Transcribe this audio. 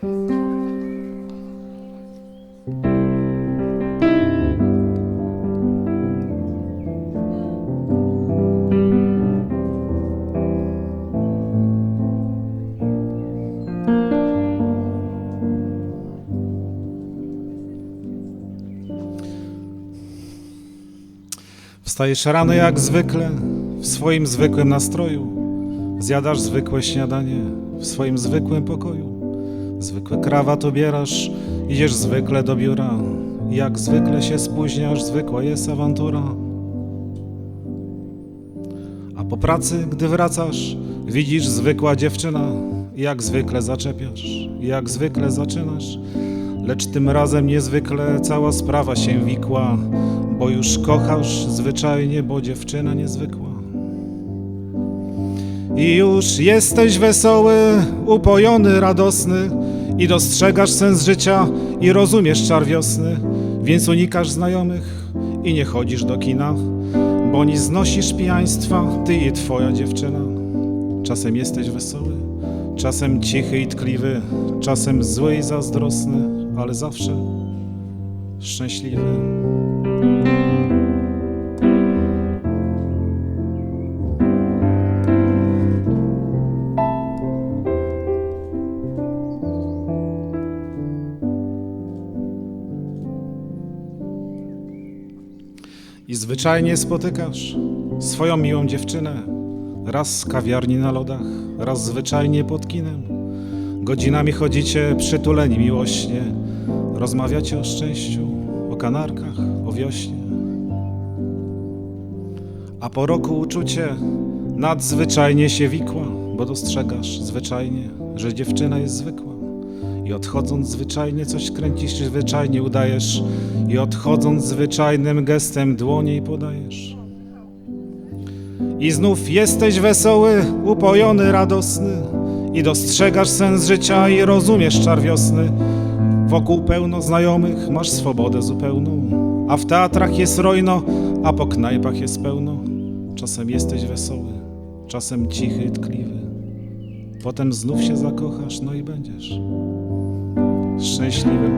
Wstajesz rano jak zwykle, w swoim zwykłym nastroju. Zjadasz zwykłe śniadanie w swoim zwykłym pokoju. Zwykły krawat obierasz, idziesz zwykle do biura. Jak zwykle się spóźniasz, zwykła jest awantura. A po pracy, gdy wracasz, widzisz zwykła dziewczyna. Jak zwykle zaczepiasz, jak zwykle zaczynasz. Lecz tym razem niezwykle cała sprawa się wikła, bo już kochasz zwyczajnie, bo dziewczyna niezwykła. I już jesteś wesoły, upojony, radosny i dostrzegasz sens życia i rozumiesz czar wiosny, więc unikasz znajomych i nie chodzisz do kina, bo nie znosisz pijaństwa, ty i twoja dziewczyna. Czasem jesteś wesoły, czasem cichy i tkliwy, czasem zły i zazdrosny, ale zawsze szczęśliwy. I zwyczajnie spotykasz swoją miłą dziewczynę, raz z kawiarni na lodach, raz zwyczajnie pod kinem. Godzinami chodzicie przytuleni miłośnie, rozmawiacie o szczęściu, o kanarkach, o wiośnie. A po roku uczucie nadzwyczajnie się wikła, bo dostrzegasz zwyczajnie, że dziewczyna jest zwykła. I odchodząc zwyczajnie coś kręcisz, zwyczajnie udajesz i odchodząc zwyczajnym gestem dłonie jej podajesz. I znów jesteś wesoły, upojony, radosny i dostrzegasz sens życia i rozumiesz czar wiosny. Wokół pełno znajomych, masz swobodę zupełną, a w teatrach jest rojno, a po knajpach jest pełno. Czasem jesteś wesoły, czasem cichy tkliwy. Potem znów się zakochasz, no i będziesz szczęśliwy.